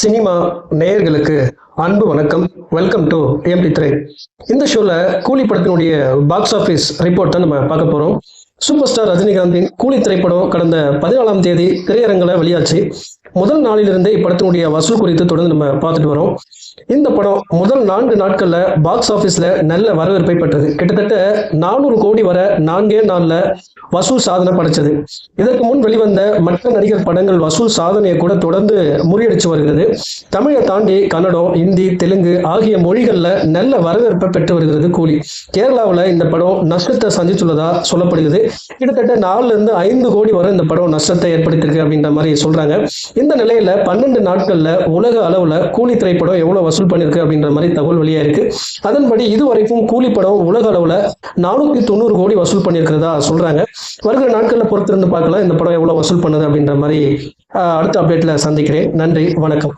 Cinema நேயர்களுக்கு அன்பு வணக்கம். வெல்கம் டு ஏம்பி த்ரே இந்த ஷோல கூலி படத்தினுடைய பாக்ஸ் ஆஃபீஸ் ரிப்போர்ட் தான் நம்ம பார்க்க போறோம். சூப்பர் ஸ்டார் ரஜினிகாந்தின் கூலி திரைப்படம் கடந்த பதினாலாம் தேதி திரையரங்கில் வெளியாச்சு. முதல் நாளிலிருந்தே இப்படத்தினுடைய வசூல் குறித்து தொடர்ந்து நம்ம பார்த்துட்டு வரோம். இந்த படம் முதல் நான்கு நாட்கள்ல பாக்ஸ் ஆபீஸ்ல நல்ல வரவேற்பை பெற்றது. கிட்டத்தட்ட நானூறு கோடி வர நான்கே நாள்ல வசூல் சாதனை படைச்சது. இதற்கு முன் வெளிவந்த மற்ற நடிகர் படங்கள் வசூல் சாதனையை கூட தொடர்ந்து முறியடிச்சு வருகிறது. தமிழை தாண்டி கன்னடம் இந்தி தெலுங்கு ஆகிய மொழிகள்ல நல்ல வரவேற்பை பெற்று வருகிறது கூலி. கேரளாவில் இந்த படம் நஷ்டத்தை சந்தித்துள்ளதா சொல்லப்படுகிறது. கிட்டத்தட்ட நாலுல இருந்து ஐந்து கோடி வரை இந்த படம் நஷ்டத்தை ஏற்படுத்தியிருக்கு அப்படின்ற மாதிரி சொல்றாங்க. இந்த நிலையில பன்னெண்டு நாட்கள்ல உலக அளவுல கூலி திரைப்படம் எவ்வளவு வசூல் பண்ணிருக்கு அப்படின்ற மாதிரி தகவல் வெளியாக இருக்கு. அதன்படி இதுவரைக்கும் கூலி படம் உலக அளவுல நானூத்தி தொண்ணூறு கோடி வசூல் பண்ணியிருக்கிறதா சொல்றாங்க. வருகிற நாட்களில் பொறுத்திருந்து பார்க்கலாம் இந்த படம் எவ்வளவு வசூல் பண்ணுது அப்படின்ற மாதிரி அடுத்த அப்டேட்ல சந்திக்கிறேன். நன்றி வணக்கம்.